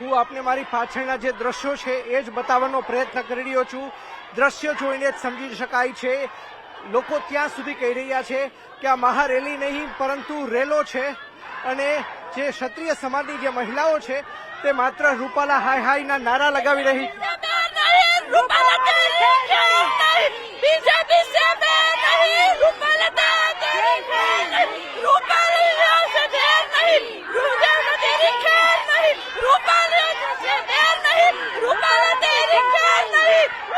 હું આપને મારી પાછળના જે દ્રશ્યો છે એ જ બતાવવાનો પ્રયત્ન કરી રહ્યો છું. દ્રશ્ય જોઈને જ સમજી શકાય છે. લોકો ત્યાં સુધી કહી રહ્યા છે કે આ મહારેલી નહીં, પરંતુ રેલો છે અને જે ક્ષત્રિય સમાજની જે મહિલાઓ છે તે માત્ર રૂપાલા હાય હાયના નારા લગાવી રહી બીજેપી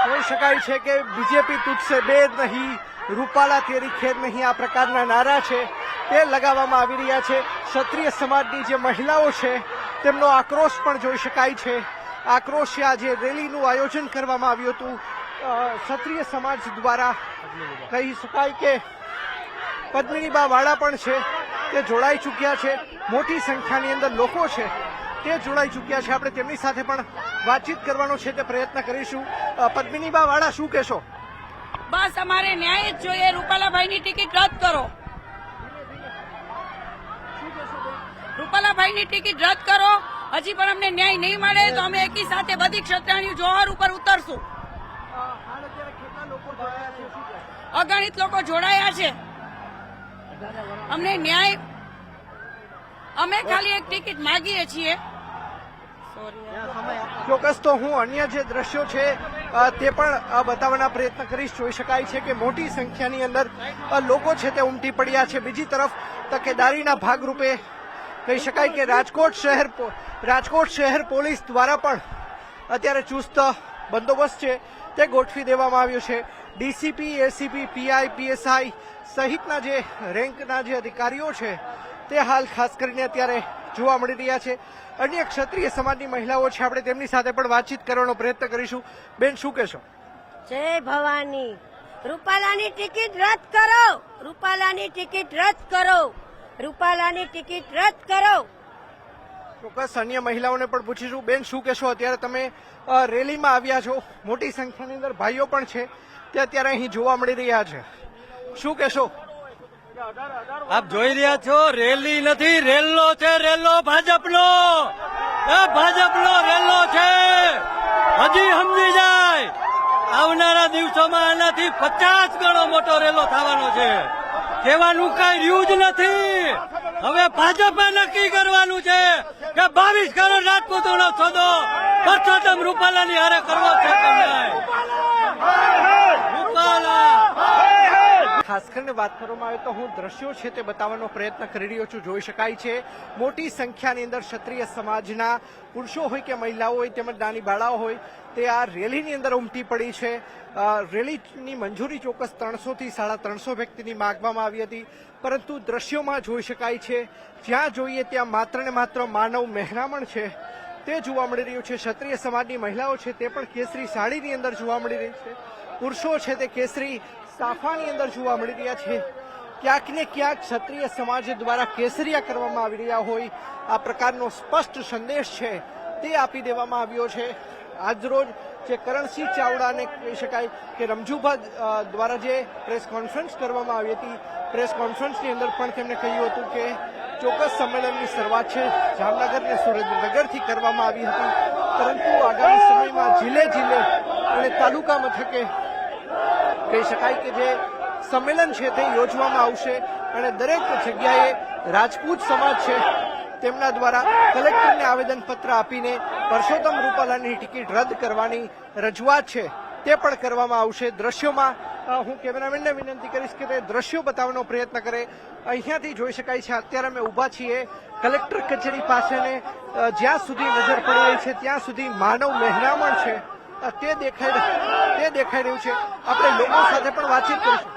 કહી શકાય છે કે બીજેપી તૂટશે બે નહીં. રૂપાલા તેરી ખેર નહીં. આ પ્રકારના નારા છે. તે લગાવવામાં આવી રહ્યા છે. ક્ષત્રિય સમાજની જે મહિલાઓ છે, તેમનો આક્રોશ પણ જોઈ શકાય છે. આક્રોશ આજે રેલીનું આયોજન કરવામાં આવ્યું હતું. ક્ષત્રિય સમાજ દ્વારા કહી શકાય કે પદ્મિનીબા વાળા પણ છે. તે જોડાઈ ચૂક્યા છે. મોટી સંખ્યાની અંદર લોકો છે. તે જોડાઈ ચૂક્યા છે. આપણે તેમની સાથે પણ વાતચીત કરવાનો છે તે પ્રયત્ન કરીશું. પદ્મિનીબા વાળા શું કહેશો? બસ અમારે ન્યાય જ જોઈએ. રૂપાલાભાઈની ટિકિટ રદ કરો. રૂપાલાભાઈની ટિકિટ રદ કરો. હજી પણ અમને ન્યાય નહીં મળે તો અમે એકી સાથે બધી ક્ષત્રિયની જોહર ઉપર ઉતરશું. અગણિત લોકો જોડાયા છે. અમને ન્યાય અમે ખાલી એક ટિકિટ માગીએ છીએ. ચોક્કસ તો હું અન્ય જે દ્રશ્યો છે તે પણ બતાવવાના પ્રયત્ન કરીશ. જોઈ શકાય છે કે મોટી સંખ્યાની અંદર લોકો છે તે ઉમટી પડ્યા છે. બીજી તરફ, તકેદારીના ભાગરૂપે કહી શકાય કે રાજકોટ શહેર રાજકોટ શહેર પોલીસ દ્વારા પણ અત્યારે ચુસ્ત બંદોબસ્ત છે, તે ગોઠવી દેવામાં આવ્યો છે. ડીસીપી, એસીપી, પીઆઈ, પીએસઆઈ સહિતના જે રેન્કના જે અધિકારીઓ છે, તે હાલ ખાસ કરીને અત્યારે જોવા મળી રહ્યા છે. અન્ય ક્ષત્રિય સમાજની મહિલાઓ છે. આપણે તેમની સાથે પણ વાતચીત કરવાનો પ્રયત્ન કરીશું. બેન શું કહેશો? જય ભવાની. રૂપાલાની ટિકિટ રદ કરો. રૂપાલાની ટિકિટ રદ કરો. રૂપાલાની ટિકિટ રદ કરો. ચોક્કસ અન્ય મહિલાઓને પણ પૂછીશું. બેન શું કહેશો? અત્યારે તમે રેલીમાં આવ્યા છો. મોટી સંખ્યાની અંદર ભાઈઓ પણ છે. તે અત્યારે અહીં જોવા મળી રહ્યા છે. શું કહેશો? આપ જોઈ રહ્યા છો, રેલી નથી રેલો છે રેલો ભાજપનો. ભાજપનો રેલો છે. હજી સમજી જાય. આવનારા દિવસોમાં આનાથી પચાસ ગણો મોટો રેલો થવાનો છે. કહેવાનું કઈ રહ્યું જ નથી. હવે ભાજપે નક્કી કરવાનું છે કે બાવીસ કરોડ રાજપૂતોનો સોદો પરસોત્તમ રૂપાલાની હારે કરવો છે રૂપાલા! ખાસ કરીને વાત કરવામાં આવે તો હું દ્રશ્યો છે તે બતાવવાનો પ્રયત્ન કરી રહ્યો છું. જોઈ શકાય છે, મોટી સંખ્યાની અંદર ક્ષત્રિય સમાજના પુરુષો હોય કે મહિલાઓ હોય, તેમજ નાની બાળાઓ હોય, તે આ રેલીની અંદર ઉમટી પડી છે. રેલીની મંજૂરી ચોક્કસ ત્રણસોથી સાડા ત્રણસો વ્યક્તિની માગવામાં આવી હતી. પરંતુ દ્રશ્યોમાં જોઈ શકાય છે, જ્યાં જોઈએ ત્યાં માત્ર ને માત્ર માનવ મહેરામણ છે, તે જોવા મળી રહ્યું છે. ક્ષત્રિય સમાજની મહિલાઓ છે તે પણ કેસરી સાડીની અંદર જોવા મળી રહી છે. પુરુષો છે તે કેસરી સાફાની અંદર જોવા મળી રહ્યા છે. ક્યાંક ને ક્યાંક ક્ષત્રિય સમાજ દ્વારા કેસરિયા કરવામાં આવી રહ્યા હોય, આ પ્રકારનો સ્પષ્ટ સંદેશ છે તે આપી દેવામાં આવ્યો છે. આજરોજ જે કરણસિંહ ચાવડાને કહી શકાય કે રમજુભા દ્વારા જે પ્રેસ કોન્ફરન્સ કરવામાં આવી હતી, પ્રેસ કોન્ફરન્સની અંદર પણ તેમણે કહ્યું હતું કે ચોક્કસ સંમેલનની શરૂઆત છે. જામનગર અને સુરેન્દ્રનગરથી કરવામાં આવી હતી. પરંતુ આગામી સમયમાં જિલ્લે જિલ્લે અને તાલુકા મથકે કહી શકાય કે જે સંમેલન છે તે યોજવામાં આવશે અને દરેક જગ્યાએ રાજપૂત સમાજ છે તેમના દ્વારા કલેક્ટરને આવેદનપત્ર આપીને પરસોત્તમ રૂપાલાની ટિકિટ રદ કરવાની રજૂઆત છે. તે પણ કરવામાં આવશે. દ્રશ્યોમાં હું કેમેરામેનને વિનંતી કરીશ કે તે દ્રશ્યો બતાવવાનો પ્રયત્ન કરે. અહીંયાથી જોઈ શકાય છે, અત્યારે અમે ઊભા છીએ કલેક્ટર કચેરી પાસેને જ્યાં સુધી નજર પડી રહી છે, ત્યાં સુધી માનવ મહેરામણ છે. તે દેખાઈ તે દેખાઈ રહ્યું છે. આપણે લોકો સાથે પણ વાતચીત કરીશું.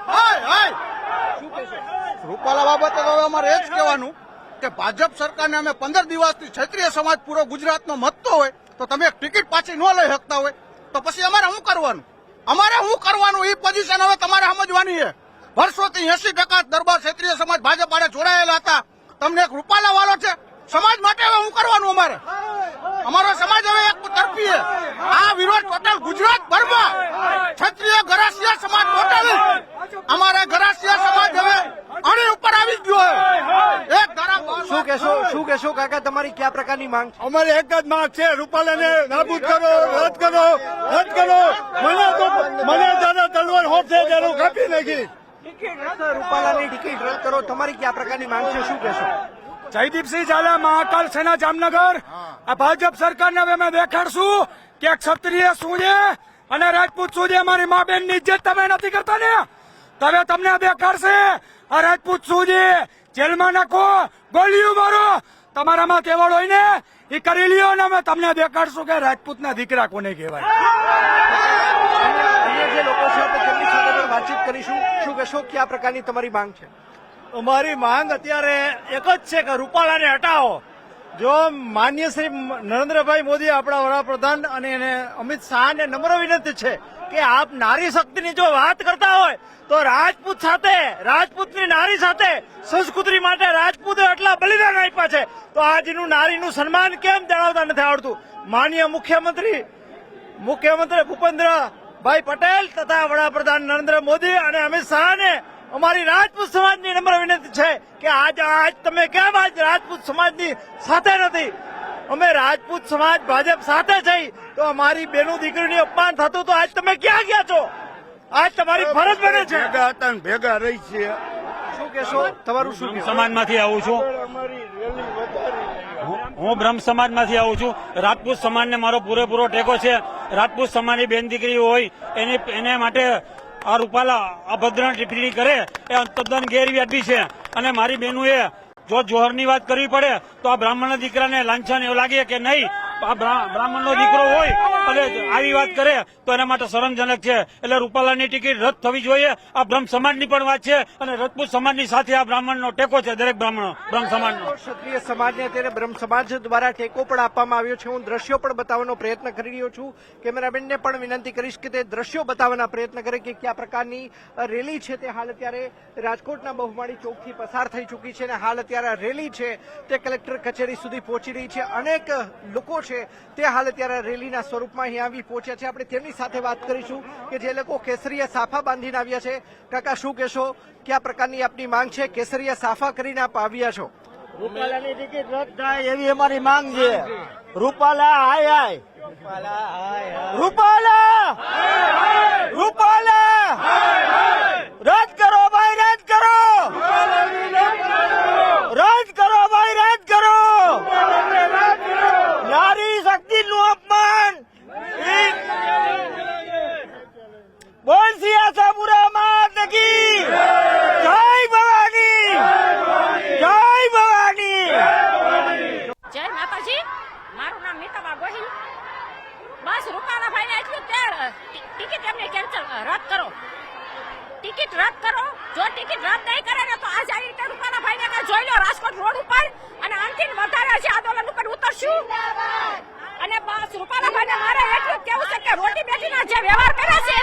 રૂપાલા બાબતે હવે અમારે એ જ કહેવાનું કે ભાજપ સરકારને અમે પંદર દિવસથી ક્ષત્રિય સમાજ પૂરો ગુજરાતનો મતતો હોય તો તમે એક ટિકિટ પાછી ન લઈ શકતા હોય. તો પછી અમારે શું કરવાનું? અમારે શું કરવાનું? એ પોઝિશન હવે તમારે સમજવાની છે. વર્ષોથી એસી ટકા દરબાર ક્ષેત્રીય સમાજ ભાજપ આડે જોડાયેલા હતા. તમને એક રૂપાલા વાળો છે સમાજ માટે હવે હું કરવાનું અમારે? અમારો સમાજ હવે એક તરફી આ વિરોધ ટોટલ ગુજરાત ભરમાં. ક્ષત્રિય ગરાસિયા સમાજ ટોટલ. અમારે ગરાસિયા સમાજ હવે અણી ઉપર આવી ગયો છે. એક ધારા શું કેશો કહેશો? શું કેશો કાકા? તમારી કયા પ્રકારની માંગ છે? અમારી એક જ માંગ છે. રૂપાલાને નાબૂદ કરો રદ કરો રદ કરો. મને તો મને દાદા તલવાર હોશે ત્યારે હું કાપી નાખી રૂપાલાની ટિકિટ રદ કરો. તમારી કયા પ્રકારની માંગ છે? શું કહેશો? જયદીપસિંહ ઝાલા, મહાકાલ સેના, જામનગર. આ ભાજપ સરકારને હવે અમે દેખાડશું કે ક્ષત્રિય શું છે અને રાજપૂત શું છે. મારી મા બેનની ઇજ્જત તમે નથી કરતા ને? તમે તમને દેખાડશે. આ રાજપૂત શું છે? જેલમાં નાખો, ગોળીઓ મારો. તમારામાં કેવળ હોય ને? એ કરી લ્યો ને અમે તમને દેખાડશું કે રાજપૂતના દીકરા કોને કહેવાય. વાતચીત કરીશું? શું કહેશો? કયા પ્રકારની તમારી માંગ છે? અમારી માંગ અત્યારે એક જ છે કે રૂપાલાને હટાવો. જો માન્ય શ્રી નરેન્દ્રભાઈ મોદી આપણા વડાપ્રધાન અને એને અમિત શાહને નમ્ર વિનંતી છે કે આપ નારી શક્તિની જો વાત કરતા હોય, તો રાજપૂત સાથે, રાજપૂતની નારી સાથે સંસ્કૃતિ માટે રાજપૂતે એટલા બલિદાન આપ્યા છે. તો આજનું નારીનું સન્માન કેમ જણાવતા નથી આવડતું? માન્ય મુખ્યમંત્રી મુખ્યમંત્રી ભૂપેન્દ્રભાઈ પટેલ તથા વડાપ્રધાન નરેન્દ્ર મોદી અને અમિત શાહને અમારી રાજપૂત સમાજની નમ્ર વિનંતી છે કે આજ આજ તમે કેમ આજ રાજપૂત સમાજની સાથે નથી? અમે રાજપૂત સમાજ ભાજપ સાથે છે તો અમારી બેનું દીકરીનું અપમાન થતું તો આજ તમે ક્યાં ગયા છો? આજ તમારી ફરજ બને છે. ભેગા હતા ને ભેગા રહી છે શું કહેશો? તમારું શું સમાજમાંથી આવું છું. હું- હું બ્રહ્મ સમાજમાંથી આવું છું. રાજપૂત સમાજને મારો પૂરેપૂરો ટેકો છે. રાજપૂત સમાજની બેન દીકરી હોય એની એને માટે આ રૂપાલા અભદ્ર ટિપ્પણી કરે, એ તદ્દન ગેરવ્યાજબી છે. અને મારી બહેનોએ જો જોહરની વાત કરવી પડે, તો આ બ્રાહ્મણના દીકરાને લાંછન એવું લાગે કે નહીં? બ્રાહ્મણનો દીકરો હોય અને આવી વાત કરે, તો એના માટે શરમજનક છે. એટલે રૂપાલાની ટિકિટ રદ થવી જોઈએ. આ બ્રહ્મ સમાજની પણ વાત છે અને રજપૂત સમાજની સાથે આ બ્રાહ્મણનો ટેકો છે, દરેક બ્રાહ્મણો બ્રહ્મ સમાજનો. ક્ષત્રિય સમાજને અત્યારે બ્રહ્મ સમાજ દ્વારા ટેકો પણ આપવામાં આવ્યો છે. હું દ્રશ્યો પણ બતાવવાનો પ્રયત્ન કરી રહ્યો છું. કેમેરામેનને પણ વિનંતી કરીશ કે તે દ્રશ્યો બતાવવાના પ્રયત્ન કરે કે કયા પ્રકારની રેલી છે તે હાલ અત્યારે રાજકોટના બહુમાળી ચોકથી પસાર થઈ ચૂકી છે અને હાલ અત્યારે રેલી છે તે કલેક્ટર કચેરી સુધી પહોંચી રહી છે. અનેક લોકો છે. તે હાલ અત્યારે રેલીના સ્વરૂપમાં અહીં આવી પહોંચ્યા છે. આપણે તેમની સાથે વાત કરીશું કે જે લોકો કેસરીયા સાફા બાંધીને આવ્યા છે. કાકા શું કહેશો? કયા પ્રકારની આપની માંગ છે? કેસરીયા સાફા કરીને આપ આવ્યા છો? રૂપાલાની ટિકિટ રદ થાય એવી અમારી માંગ છે. રૂપાલા હાય હાય. રૂપાલા રૂપાલા! રદ કરો ભાઈ રદ કરો રદ કરો ભાઈ રદ કરો નારી શક્તિ નું અપમાન બોલ સિયાસા બુરા માત કી જય ભવાની જય ભવાની. જય માતાજી મારું નામ નીતાબા ગોહિલ. બસ રૂપાલા ભાઈને એટલું જ તે ટિકિટ એમને કેન્સલ રદ કરો. ટિકિટ રદ કરો. જો ટિકિટ રદ નહીં કરે ને તો આજે આવી રીતે રૂપાલા ભાઈને જોઈ લો રાજકોટ રોડ ઉપર. અને અંતિમ વધારે છે આંદોલન ઉપર ઉતરશું. અને બસ રૂપાલા ભાઈને મારે એટલું કેવું છે કે રોટી બેટીના જે વ્યવહાર કરે છે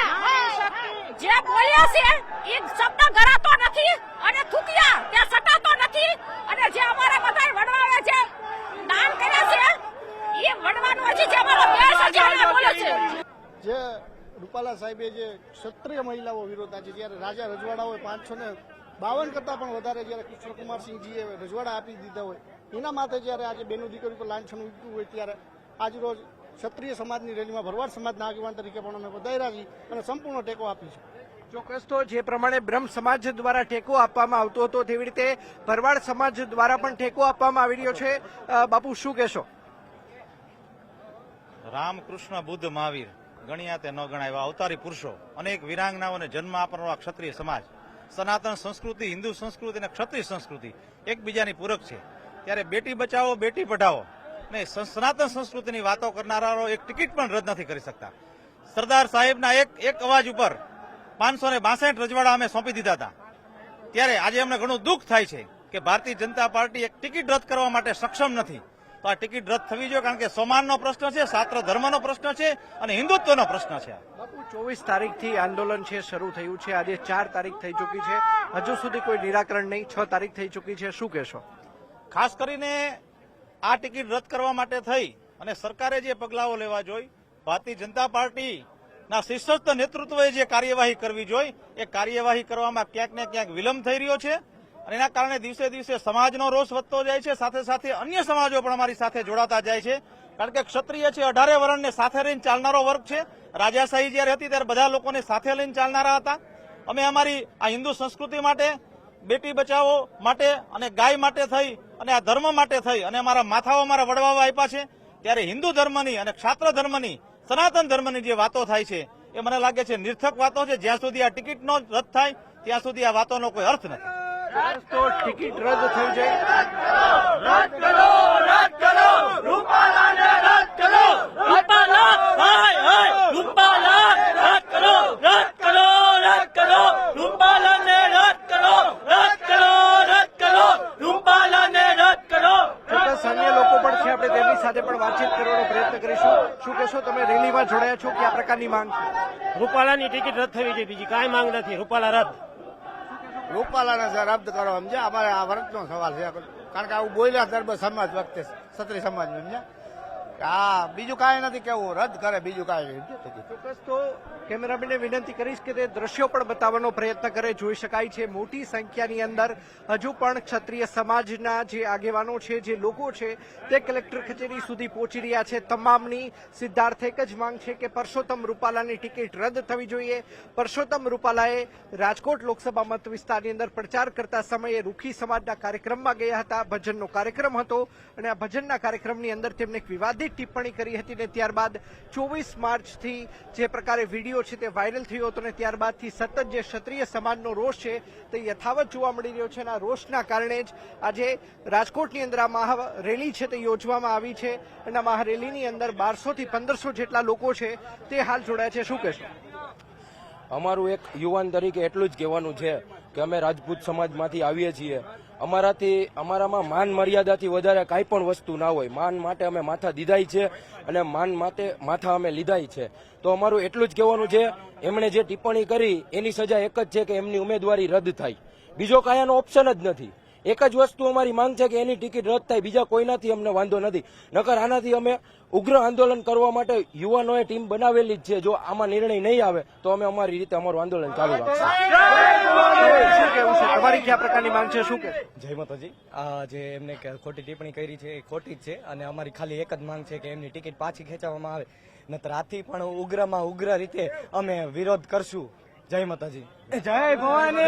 જે બોલ્યા છે એ શબ્દ ગરાતો નથી અને થૂક્યા. તે સટાતો નથી. અને જે અમારા બધા વડવાએ જે દાન કર્યા છે એ વડવાનો હજી જે અમારો દેશ છે બોલે છે. જે રૂપાલા સાહેબે જે ક્ષત્રિય મહિલાઓ વિરોધ આજે જ્યારે રાજા રજવાડાઓએ પાંચસો ને બાવન કરતા પણ વધારે જ્યારે કૃષ્ણકુમારસિંહજીએ રજવાડા આપી દીધા હોય એના માટે જ્યારે આજે બેનો દીકરી પર લાંછન ઉઠ્યું હોય ત્યારે આજરોજ ક્ષત્રિય સમાજની રેલીમાં ભરવાડ સમાજના આગેવાન તરીકે પણ અમે વધાર્યા છીએ અને સંપૂર્ણ ટેકો આપીશું ચોક્કસ તો જે પ્રમાણે બ્રહ્મ સમાજ દ્વારા ટેકો આપવામાં આવતો હતો તેવી રીતે ભરવાડ સમાજ દ્વારા પણ ટેકો આપવામાં આવી રહ્યો છે. બાપુ શું કહેશો? રામકૃષ્ણ બુદ્ધ મહાવીર ગણ્યા તે ન ગણાય એવા અવતારી પુરુષો અનેક વિરાંગનાઓને જન્મ આપનારો ક્ષત્રિય સમાજ. સનાતન સંસ્કૃતિ હિન્દુ સંસ્કૃતિ અને ક્ષત્રિય સંસ્કૃતિ એકબીજાની પૂરક છે. ત્યારે બેટી બચાવો બેટી પઢાઓ ને સ- સનાતન સંસ્કૃતિની વાતો કરનારાઓ એક ટિકિટ પણ રદ નથી કરી શકતા. સરદાર સાહેબના એક એક અવાજ ઉપર પાંચસો ને બાસઠ રજવાડા અમે સોંપી દીધા હતા. ત્યારે આજે અમને ઘણું દુઃખ થાય છે કે ભારતીય જનતા પાર્ટી એક ટિકિટ રદ કરવા માટે સક્ષમ નથી. તો આ ટિકિટ રદ થવી જોઈએ કારણ કે સમાનનો પ્રશ્ન છે સાત્ર ધર્મનો પ્રશ્ન છે અને હિન્દુત્વનો પ્રશ્ન છે. બાપુ ચોવીસ તારીખથી આંદોલન છે શરૂ થયું છે. આજે ચાર તારીખ થઈ ચૂકી છે. હજુ સુધી કોઈ નિરાકરણ નહીં. છ તારીખ થઈ ચૂકી છે. શું કહેશો? ખાસ કરીને આ ટિકિટ રદ કરવા માટે થઈ અને સરકારે જે પગલાઓ લેવા જોઈ, ભારતીય જનતા પાર્ટીના શીર્ષસ્થ નેતૃત્વએ જે કાર્યવાહી કરવી જોઈ, એ કાર્યવાહી કરવામાં ક્યાંક ને ક્યાંક વિલંબ થઈ રહ્યો છે અને એના કારણે દિવસે દિવસે સમાજનો રોષ વધતો જાય છે, સાથે સાથે અન્ય સમાજો પણ અમારી સાથે જોડાતા જાય છે. કારણ કે ક્ષત્રિય છે, અઢારે વર્ણને સાથે લઈને ચાલનારો વર્ગ છે. રાજાશાહી જયારે હતી ત્યારે બધા લોકોને સાથે લઈને ચાલનારા હતા. અમે અમારી આ હિન્દુ સંસ્કૃતિ માટે બેટી બચાવો માટે અને ગાય માટે થઈ અને આ ધર્મ માટે થઈ અને અમારા માથાઓ અમારા વડવાઓ આપ્યા છે. ત્યારે હિન્દુ ધર્મની અને ક્ષાત્ર ધર્મની, સનાતન ધર્મની જે વાતો થાય છે, એ મને લાગે છે નિર્થક વાતો છે. જ્યાં સુધી આ ટિકિટનો રદ થાય, ત્યાં સુધી આ વાતોનો કોઈ અર્થ નથી. તો ટિકિટ રદ થઈ જાય. રૂપાલા હાય હાય. રૂપાલા રદ કરો રદ કરો રદ કરો. રૂપાલાને રદ કરો રદ કરો રદ કરો. રૂપાલાને રદ કરો. ચોક્કસ અન્ય લોકો પણ છે. આપણે તેમની સાથે પણ વાતચીત કરવાનો પ્રયત્ન કરીશું. શું કહેશો? તમે રેલીમાં જોડાયા છો? કયા પ્રકારની માંગ છે? રૂપાલાની ટિકિટ રદ થવી જોઈએ બીજી કાંઈ માંગ નથી. રૂપાલા રદ. રૂપાલાને રદ કરો સમજે અમારે આ વ્રતનો સવાલ છે. કારણ કે આવું બોલ્યા ધર્મ સમાજ વખતે ક્ષત્રિય સમાજ સમજ્યા? હા બીજું કાંઈ નથી, કેવું? રદ કરે બીજું કાંઈ નહીં. ચોક્કસ તો કેમેરામેનને વિનંતી કરીશ કે તે દ્રશ્યો પણ બતાવવાનો પ્રયત્ન કરે. જોઈ શકાય છે મોટી સંખ્યાની અંદર હજુ પણ ક્ષત્રિય સમાજના જે આગેવાનો છે, જે લોકો છે, તે કલેક્ટર કચેરી સુધી પહોંચી રહ્યા છે. તમામની સિદ્ધાર્થ એક જ માંગ છે કે પરસોત્તમ રૂપાલાની ટિકિટ રદ થવી જોઈએ. પરસોત્તમ રૂપાલાએ રાજકોટ લોકસભા મત વિસ્તારની અંદર પ્રચાર કરતા સમયે રૂખી સમાજના કાર્યક્રમમાં ગયા હતા. ભજનનો કાર્યક્રમ હતો અને આ ભજનના કાર્યક્રમની અંદર તેમણે એક વિવાદિત ટિપ્પણી કરી હતી ને ત્યારબાદ ચોવીસ માર્ચથી જે પ્રકારે વીડિયો છે, તે વાયરલ થયો હતો ને ત્યારબાદથી સતત જે ક્ષત્રિય સમાજનો રોષ છે, તે યથાવત જોવા મળી રહ્યો છે અને આ રોષના કારણે જ આજે રાજકોટની અંદર આ મહા રેલી છે, તે યોજવામાં આવી છે અને આ મહારેલીની અંદર બારસોથી પંદરસો જેટલા લોકો છે, તે હાલ જોડાયા છે. શું કહેશો? અમારું એક યુવાન તરીકે એટલું જ કહેવાનું છે કે અમે રાજપૂત સમાજમાંથી આવીએ છીએ. અમારાથી, અમારામાં માન મર્યાદાથી વધારે કાંઈ પણ વસ્તુ ના હોય. માન માટે અમે માથા દીધાય છે અને માન માટે માથા અમે લીધાય છે. તો અમારું એટલું જ કહેવાનું છે, એમણે જે ટિપ્પણી કરી, એની સજા એક જ છે કે એમની ઉમેદવારી રદ થાય. બીજો કાંઈ ઓપ્શન જ નથી. એક જ વસ્તુ અમારી માંગ છે કે એની ટિકિટ રદ થાય બીજા કોઈનાથી અમને વાંધો નથી. નકર આનાથી અમે ઉગ્ર આંદોલન કરવા માટે યુવાનોએ ટીમ બનાવેલી જ છે. જો આમાં નિર્ણય નહીં આવે તો અમે અમારી રીતે અમારું આંદોલન ચાલુ રાખશું. કેવું છે તમારી કયા પ્રકારની માંગ છે? શું જય માતાજી. આ જે એમને ખોટી ટિપ્પણી કરી છે એ ખોટી જ છે. અને અમારી ખાલી એક જ માંગ છે કે એમની ટિકિટ પાછી ખેંચવામાં આવે. નતર આથી પણ ઉગ્રમાં ઉગ્ર રીતે અમે વિરોધ કરશું. જય માતાજી. જય ભવાની.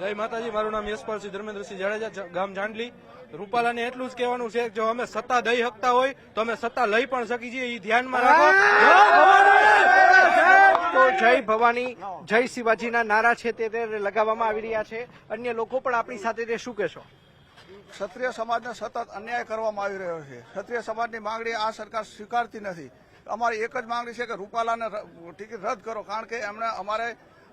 જય માતાજી મારું નામ યશપાલસિંહ ધર્મેન્દ્રસિંહ જાડેજા ગામ જાંડલી. રૂપાલાને એટલું જ કહેવાનું છે કે જો અમે સત્તા દઈ શકતા હોય તો અમે સત્તા લઈ પણ શકી છીએ એ ધ્યાનમાં રાખો. તો જય ભવાની જય શિવાજીના નારા છે તે તે લગાવવામાં આવી રહ્યા છે. અન્ય લોકો પણ આપણી સાથે તે શું કહેશો? ક્ષત્રિય સમાજને સતત અન્યાય કરવામાં આવી રહ્યો છે. ક્ષત્રિય સમાજની માંગણી આ સરકાર સ્વીકારતી નથી. અમારી એક જ માંગણી છે કે રૂપાલાને ટિકિટ રદ કરો કારણ કે એમણે અમારે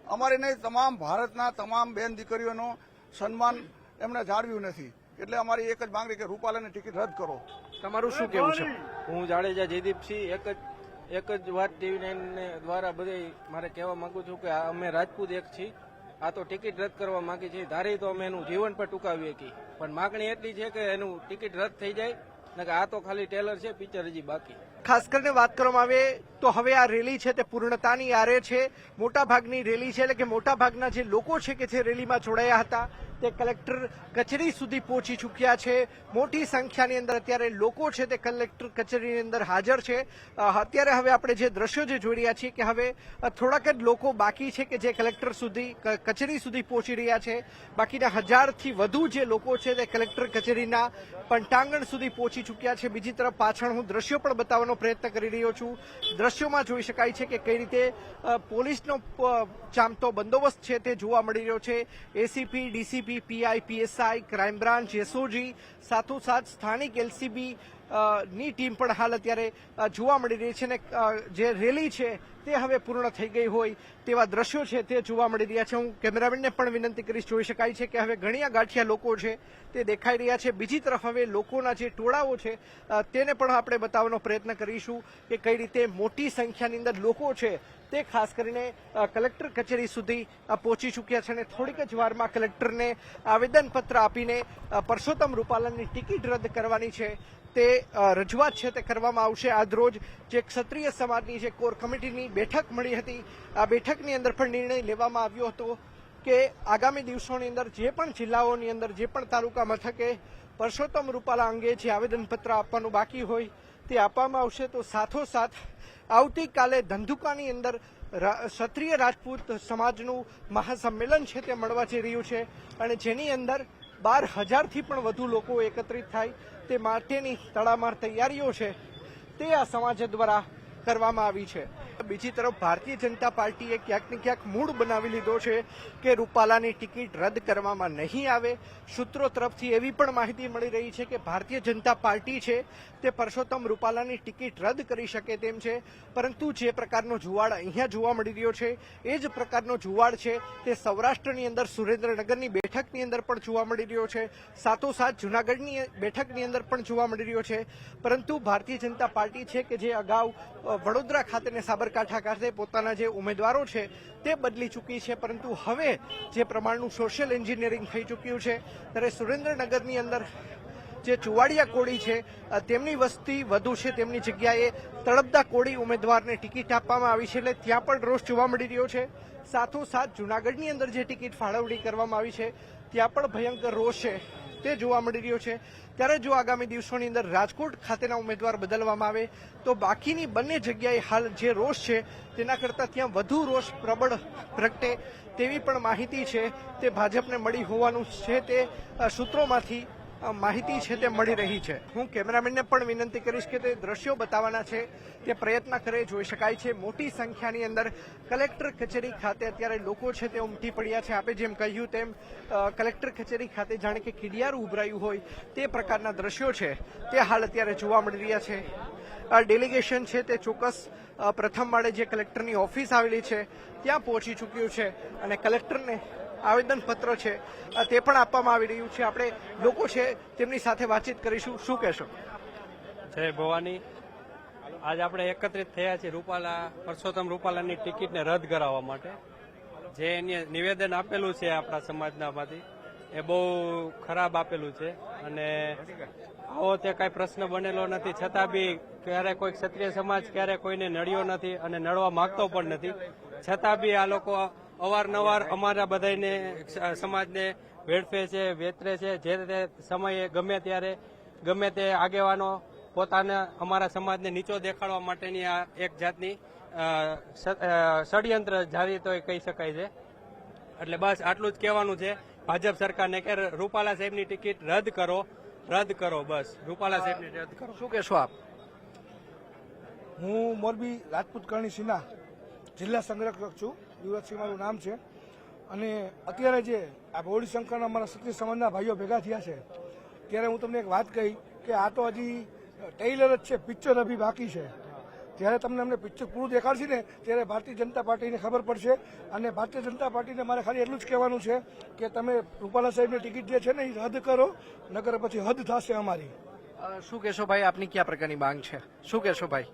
અમારી નહીં તમામ ભારતના તમામ બેન દીકરીઓનો સન્માન એમણે જાળવ્યું નથી. એટલે અમારી એક જ માંગણી કે રૂપાલાની ટિકિટ રદ કરો. તમારું શું કેવું છે? હું જાડેજા જયદીપસિંહ એક જ એક જ વાત ટીવી નાઇન દ્વારા બધે મારે કહેવા માંગુ છું કે આ અમે રાજપૂત એક છીએ. આ તો ટિકિટ રદ કરવા માંગી છીએ ધારી તો અમે એનું જીવન પણ ટૂંકાવીએ છીએ. પણ માગણી એટલી છે કે એનું ટિકિટ રદ થઈ જાય ને કે આ તો ખાલી ટેલર છે પિક્ચર હજી બાકી. ખાસ કરીને વાત કરવામાં આવે તો હવે આ રેલી છે તે પૂર્ણતાની આરે છે. મોટાભાગની રેલી છે એટલે કે મોટાભાગના જે લોકો છે કે જે રેલીમાં જોડાયા હતા તે કલેક્ટર કચેરી સુધી પહોંચી ચૂક્યા છે. મોટી સંખ્યાની અંદર અત્યારે લોકો છે તે કલેક્ટર કચેરીની અંદર હાજર છે. અત્યારે હવે આપણે જે દ્રશ્યો જે જોઈ રહ્યા છીએ કે હવે થોડાક જ લોકો બાકી છે કે જે કલેક્ટર સુધી કચેરી સુધી પહોંચી રહ્યા છે. બાકીના હજારથી વધુ જે લોકો છે તે કલેક્ટર કચેરીના પંટાંગણ સુધી પહોંચી ચૂક્યા છે. બીજી તરફ પાછળ હું દ્રશ્યો પણ બતાવવાનો પ્રયત્ન કરી રહ્યો છું. દ્રશ્યોમાં જોઈ શકાય છે કે કઈ રીતે પોલીસનો ચામતો બંદોબસ્ત છે તે જોવા મળી રહ્યો છે. ACP, DCP PI PSI crime branch SOG સાથોસાથ સ્થાનિક એલસીબી ની ટીમ પણ હાલ અત્યારે જોવા મળી રહી છે અને જે રેલી છે તે હવે પૂર્ણ થઈ ગઈ હોય તેવા દ્રશ્યો છે તે જોવા મળી રહ્યા છે. હું કેમેરામેનને પણ વિનંતી કરીશ, જોઈ શકાય છે કે હવે ઘણી ગાંઠિયા લોકો છે તે દેખાઈ રહ્યા છે. બીજી તરફ હવે લોકોના જે ટોળાઓ છે તેને પણ આપણે બતાવવાનો પ્રયત્ન કરીશું કે કઈ રીતે મોટી સંખ્યાની અંદર લોકો છે તે ખાસ કરીને કલેક્ટર કચેરી સુધી પહોંચી ચૂક્યા છે અને થોડીક જ વારમાં કલેક્ટરને આવેદનપત્ર આપીને પરસોત્તમ રૂપાલાની ટિકિટ રદ કરવાની છે. તે રજૂઆત છે તે કરવામાં આવશે. આજરોજ જે ક્ષત્રિય સમાજની જે કોર કમિટીની બેઠક મળી હતી, આ બેઠકની અંદર પણ નિર્ણય લેવામાં આવ્યો હતો કે આગામી દિવસોની અંદર જે પણ જિલ્લાઓની અંદર, જે પણ તાલુકા મથકે પરસોત્તમ રૂપાલા અંગે જે આવેદનપત્ર આપવાનું બાકી હોય તે આપવામાં આવશે. તો સાથોસાથ આવતીકાલે ધંધુકાની અંદર ક્ષત્રિય રાજપૂત સમાજનું મહાસંમેલન છે તે મળવા જઈ રહ્યું છે અને જેની અંદર બાર હજારથી પણ વધુ લોકો એકત્રિત થાય તે માટેની તડામાર તૈયારીઓ છે. તે આ સમાજ દ્વારા કરવામાં આવી છે. બીજી તરફ ભારતીય જનતા પાર્ટીએ ક્યાંક ને ક્યાંક મૂળ બનાવી લીધો છે કે રૂપાલાની ટિકિટ રદ કરવામાં નહીં આવે. સૂત્રો તરફથી એવી પણ માહિતી મળી રહી છે કે ભારતીય જનતા પાર્ટી છે તે પરસોત્તમ રૂપાલાની ટિકિટ રદ કરી શકે તેમ છે. પરંતુ જે પ્રકારનો જુવાડ અહીંયા જોવા મળી રહ્યો છે, એ જ પ્રકારનો જુવાડ છે તે સૌરાષ્ટ્રની અંદર સુરેન્દ્રનગરની બેઠકની અંદર પણ જોવા મળી રહ્યો છે. સાથોસાથ જુનાગઢની બેઠકની અંદર પણ જોવા મળી રહ્યો છે. પરંતુ ભારતીય જનતા પાર્ટી છે કે જે અગાઉ વડોદરા ખાતે સાબરકાંઠા ખાતે પોતાના જે ઉમેદવારો છે તે બદલી ચૂકી છે, પરંતુ હવે જે પ્રમાણનું સોશિયલ એન્જિનિયરિંગ થઈ ચૂક્યું છે, ત્યારે સુરેન્દ્રનગરની અંદર જે ચુવાડિયા કોળી છે તેમની વસ્તી વધુ છે, તેમની જગ્યાએ તળપદા કોળી ઉમેદવારને ટિકિટ આપવામાં આવી છે, એટલે ત્યાં પણ રોષ જોવા મળી રહ્યો છે. સાથોસાથ જુનાગઢની અંદર જે ટિકિટ ફાળવણી કરવામાં આવી છે, ત્યાં પણ ભયંકર રોષ છે. તે જોવા મળી રહ્યો છે. ત્યારે જો આગામી દિવસોની અંદર રાજકોટ ખાતેના ઉમેદવાર બદલવામાં આવે, તો બાકીની બંને જગ્યાએ હાલ જે રોષ છે, તેના કરતાં ત્યાં વધુ રોષ પ્રબળ પ્રગટે તેવી પણ માહિતી છે તે ભાજપને મળી હોવાનું છે તે સૂત્રોમાંથી માહિતી છે તે મળી રહી છે. હું કેમેરામેનને પણ વિનંતી કરીશ કે તે દ્રશ્યો બતાવવાના છે. તે પ્રયત્ન કરે, જોઈ શકાય છે. મોટી સંખ્યાની અંદર કલેક્ટર કચેરી ખાતે અત્યારે લોકો છે તે ઉમટી પડ્યા છે. આપે જેમ કહ્યું તેમ કલેક્ટર કચેરી ખાતે જાણે કે કીડિયારું ઉભરાયું હોય તે પ્રકારના દ્રશ્યો છે. તે હાલ અત્યારે જોવા મળી રહ્યા છે. ડેલિગેશન છે તે ચોક્કસ પ્રથમ માળે જે કલેક્ટરની ઓફિસ આવેલી છે, ત્યાં પહોંચી ચૂક્યું છે અને કલેક્ટરને આવેદનપત્ર છે તે પણ આપવામાં આવી રહ્યું છે. આપણે લોકો છે, તેમની સાથે વાતચીત કરીશું. શું કહેશો? જય ભવાની. આજ આપણે એકત્રિત થયા છીએ રૂપાલા, પરસોત્તમ રૂપાલાની ટિકિટને રદ કરાવવા માટે. જે એને નિવેદન આપેલું છે આપણા સમાજનામાંથી, એ બહુ ખરાબ આપેલું છે. અને આવો તે કાંઈ પ્રશ્ન બનેલો નથી. છતાં બી ક્યારે કોઈ ક્ષત્રિય સમાજ, ક્યારે કોઈને નડ્યો નથી અને નડવા માંગતો પણ નથી. છતાં બી આ લોકો અવારનવાર અમારા બધાને સમાજને વેડફે છે વેતરે છે જે તે સમયે ગમે ત્યારે ગમે તે આગેવાનો પોતાના અમારા સમાજને નીચો દેખાડવા માટેની આ એક જાતની ષડયંત્ર જારી તો કહી શકાય છે. એટલે બસ આટલું જ કહેવાનું છે. ભાજપ સરકારને કે રૂપાલા સાહેબની ટિકિટ રદ કરો રદ કરો બસ. રૂપાલા સાહેબની રદ કરો. શું કહેશો આપ? હું મોરબી રાજપૂત કરણી સિન્હા જિલ્લા સંગ્રહક છું. યુવરાજસિંહ મારું નામ છે. અને અત્યારે જે આ ભોળી શંકરના અમારા ક્ષત્રિય સમાજના ભાઈઓ ભેગા થયા છે, ત્યારે હું તમને એક વાત કહી કે આ તો હજી ટેઇલર જ છે, પિક્ચર અભી બાકી છે. જ્યારે તમને અમને પિક્ચર પૂરું દેખાડશે ને, ત્યારે ભારતીય જનતા પાર્ટીને ખબર પડશે. અને ભારતીય જનતા પાર્ટીને મારે ખાલી એટલું જ કહેવાનું છે કે તમે રૂપાલા સાહેબની ટિકિટ જે છે ને, એ રદ કરો નગર પછી હદ થશે અમારી. શું કહેશો ભાઈ, આપની કયા પ્રકારની માંગ છે? શું કહેશો ભાઈ?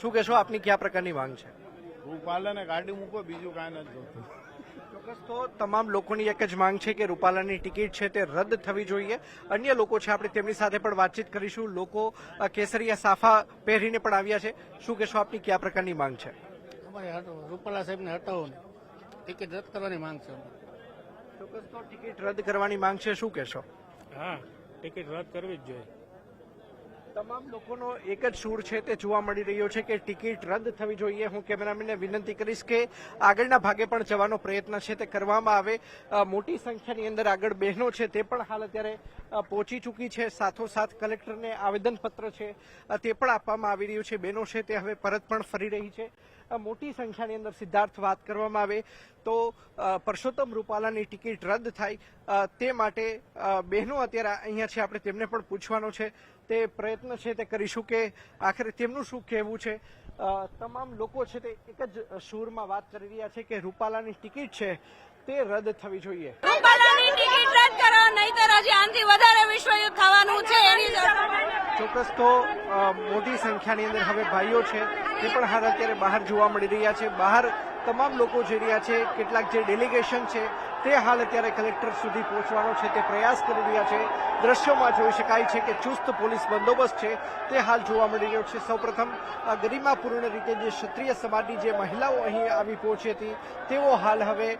શું કહેશો, આપની કયા પ્રકારની માંગ છે? રૂપાલાને ગાડી મૂકો બીજું કાંઈ નથી જોતું ચોક્કસ તો તમામ લોકોની એક જ માંગ છે કે રૂપાલાની ટિકિટ છે તે રદ થવી જોઈએ. અન્ય લોકો છે આપણે તેમની સાથે પણ વાતચીત કરીશું. લોકો કેસરિયા સાફા પહેરીને પણ આવ્યા છે. શું કહેશો આપની કયા પ્રકારની માંગ છે? અમારે રૂપાલા સાહેબને હટાવો ને. ટિકિટ રદ કરવાની માંગ છે ચોક્કસ તો ટિકિટ રદ કરવાની માંગ છે. શું કહેશો? હા ટિકિટ રદ કરવી જ જોઈએ. તમામ લોકોનો એક જ સૂર છે તે જોવા મળી રહ્યો છે કે ટિકિટ રદ થવી જોઈએ. હું કેમેરામેનને વિનંતી કરીશ કે આગળના ભાગે પણ જવાનો પ્રયત્ન છે તે કરવામાં આવે. મોટી સંખ્યાની અંદર આગળ બહેનો છે તે પણ હાલ અત્યારે પહોંચી ચૂકી છે. સાથોસાથ કલેક્ટરને આવેદનપત્ર છે. તે પણ આપવામાં આવી રહ્યું છે. બહેનો છે તે હવે પરત પણ ફરી રહી છે. મોટી સંખ્યાની અંદર સિદ્ધાર્થ વાત કરવામાં આવે તો પરસોત્તમ રૂપાલાની ટિકિટ રદ થાય. તે માટે બહેનો અત્યારે અહીંયા છે. આપણે તેમને પણ પૂછવાનો છે. તે પ્રયત્ન છે તે કરીશું કે આખરે તેમનું શું કહેવું છે? તમામ લોકો છે તે એક જ સૂરમાં વાત કરી રહ્યા છે કે રૂપાલાની ટિકિટ છે તે રદ થવી જોઈએ. રૂપાલાની ટિકિટ રદ કરો, નહીતર ચોક્કસ તો મોટી સંખ્યાની અંદર હવે ભાઈઓ છે તે પણ હાલ અત્યારે બહાર જોવા મળી રહ્યા છે. બહાર તમામ લોકો જઈ રહ્યા છે, કેટલાક જે ડેલિગેશન છે તે હાલ અત્યારે કલેક્ટર સુધી પહોંચવાનો છે, તે પ્રયાસ કરી રહ્યા છે. દ્રશ્યોમાં જોઈ શકાય છે કે ચુસ્ત પોલીસ બંદોબસ્ત છે. તે હાલ જોવા મળી રહ્યો છે. સૌપ્રથમ ગરિમાપૂર્ણ રીતે જે ક્ષત્રિય સમાજની જે મહિલાઓ અહીં આવી પહોંચી હતી, તેઓ હાલ હવે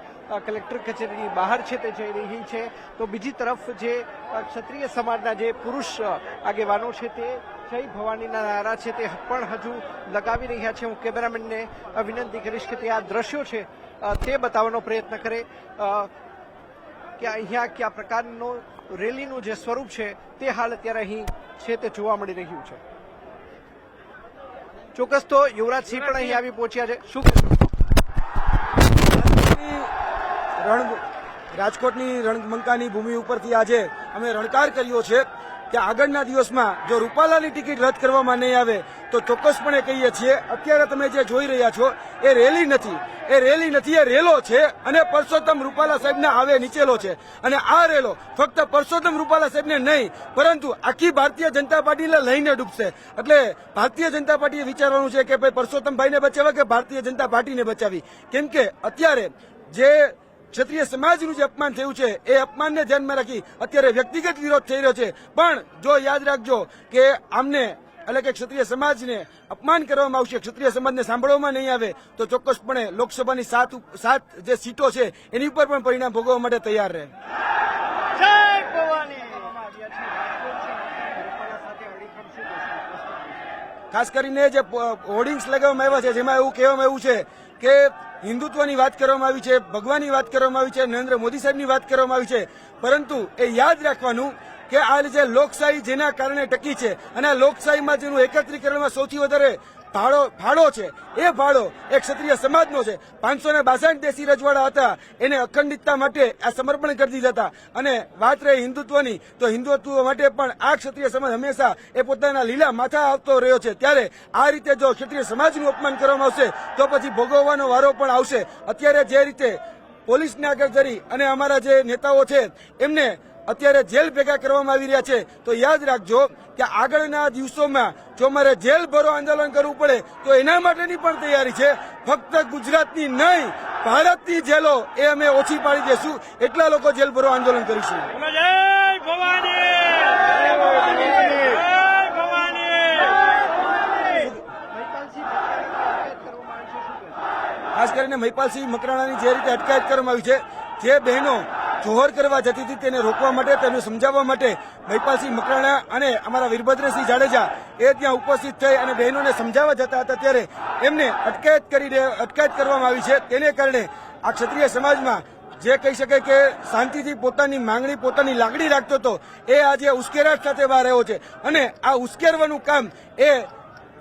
કલેક્ટર કચેરીની બહાર છે, તે જઈ રહી છે. તો બીજી તરફ જે ક્ષત્રિય સમાજના જે પુરુષ આગેવાનો છે, તે જય ભવાનીના નારા છે, તે પણ હજુ લગાવી રહ્યા છે. હું કેમેરામેનને વિનંતી કરીશ કે તે આ દ્રશ્યો છે તે બતાવવાનો પ્રયત્ન કરે. કે અહીંયા કયા પ્રકારનું રેલીનું જે સ્વરૂપ છે, તે હાલ અત્યારે અહીં છે તે જોવા મળી રહ્યું છે. ચોક્કસ તો યુવરાજસિંહ પણ અહીં આવી પહોંચ્યા છે. શું રાજકોટની રણમંકાની ભૂમિ ઉપરથી આજે અમે રણકાર કર્યો છે. કે આગળના દિવસમાં જો રૂપાલાની ટિકિટ રદ કરવામાં નહીં આવે, તો ચોક્કસપણે કહીએ છીએ, અત્યારે તમે જે જોઈ રહ્યા છો, એ રેલી નથી. એ રેલી નથી, એ રેલો છે અને પરસોત્તમ રૂપાલા સાહેબના આવે નીચેલો છે. અને આ રેલો ફક્ત પરસોત્તમ રૂપાલા સાહેબને નહીં, પરંતુ આખી ભારતીય જનતા પાર્ટીને લઈને ડૂબશે. એટલે ભારતીય જનતા પાર્ટીએ વિચારવાનું છે કે ભાઈ પરસોત્તમભાઈને બચાવવા કે ભારતીય જનતા પાર્ટીને બચાવી કેમ કે અત્યારે જે ક્ષત્રિય સમાજનું જે અપમાન થયું છે એ અપમાનને ધ્યાનમાં રાખી અત્યારે વ્યક્તિગત વિરોધ થઈ રહ્યો છે. પણ જો યાદ રાખજો કે આમને એટલે કે ક્ષત્રિય સમાજને અપમાન કરવામાં આવશે ક્ષત્રિય સમાજને સાંભળવામાં નહીં આવે તો ચોક્કસપણે લોકસભાની સાત સાત જે સીટો છે એની ઉપર પણ પરિણામ ભોગવવા માટે તૈયાર રહે. ખાસ કરીને જે હોર્ડિંગ્સ લગાવવામાં આવ્યા છે જેમાં એવું કહેવામાં આવ્યું છે કે હિન્દુત્વની વાત કરવામાં આવી છે, ભગવાનની વાત કરવામાં આવી છે, નરેન્દ્ર મોદી સાહેબની વાત કરવામાં આવી છે. પરંતુ એ યાદ રાખવાનું કે આ જે લોકશાહી જેના કારણે ટકી છે અને આ લોકશાહીમાં જેનું એકત્રીકરણમાં સૌથી વધારે ફાળો ભાડો છે. એ ભાડો એ ક્ષત્રિય સમાજનો છે. પાંચસો ને બાસઠ દેશી રજવાડા હતા. એને અખંડિતતા માટે આ સમર્પણ કરી દીધા હતા. અને વાત રહી હિન્દુત્વની, તો હિન્દુત્વ માટે પણ આ ક્ષત્રિય સમાજ હંમેશા એ પોતાના લીલા માથા આવતો રહ્યો છે. ત્યારે આ રીતે જો ક્ષત્રિય સમાજનું અપમાન કરવામાં આવશે, તો પછી ભોગવવાનો વારો પણ આવશે. અત્યારે જે રીતે પોલીસને આગળ ધરી અને અમારા જે નેતાઓ છે, એમને અત્યારે જેલ ભેગા કરવામાં આવી રહ્યા છે. તો યાદ રાખજો કે આગળના દિવસોમાં જો મારે જેલ ભરો આંદોલન કરવું પડે તો એના માટેની પણ તૈયારી છે. ફક્ત ગુજરાતની નહીં ભારતની જેલો એ અમે ઓછી પાડી દેશું. એટલા લોકો જેલ ભરો આંદોલન કરીશું. ખાસ કરીને મહિપાલસિંહ મકરાણાની જે રીતે અટકાયત કરવામાં આવી છે જે બહેનો જોહર કરવા જતી હતી, તેને રોકવા માટે તેને સમજાવવા માટે મહિપાલસિંહ મકરાણા અને અમારા વીરભદ્રસિંહ જાડેજા એ ત્યાં ઉપસ્થિત થઈ અને બહેનોને સમજાવવા જતા હતા ત્યારે એમને અટકાયત કરી અટકાયત કરવામાં આવી છે. તેને કારણે આ ક્ષત્રિય સમાજમાં જે કહી શકે કે શાંતિથી પોતાની માંગણી, પોતાની લાગણી રાખતો હતો, એ આજે ઉશ્કેરાટ સાથે બહાર રહ્યો છે. અને આ ઉશ્કેરવાનું કામ એ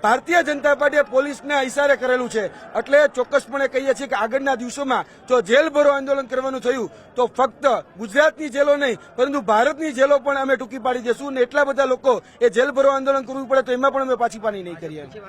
ભારતીય જનતા પાર્ટીએ પોલીસના ઇશારે કરેલું છે. એટલે ચોક્કસપણે કહીએ છીએ કે આગળના દિવસોમાં જો જેલ ભરો આંદોલન કરવાનું થયું, તો ફક્ત ગુજરાતની જેલો નહીં, પરંતુ ભારતની જેલો પણ અમે ટૂંકી પાડી દેશું. અને એટલા બધા લોકો એ જેલ ભરો આંદોલન કરવું પડે તો એમાં પણ અમે પાછી પાની નહીં કરીએ.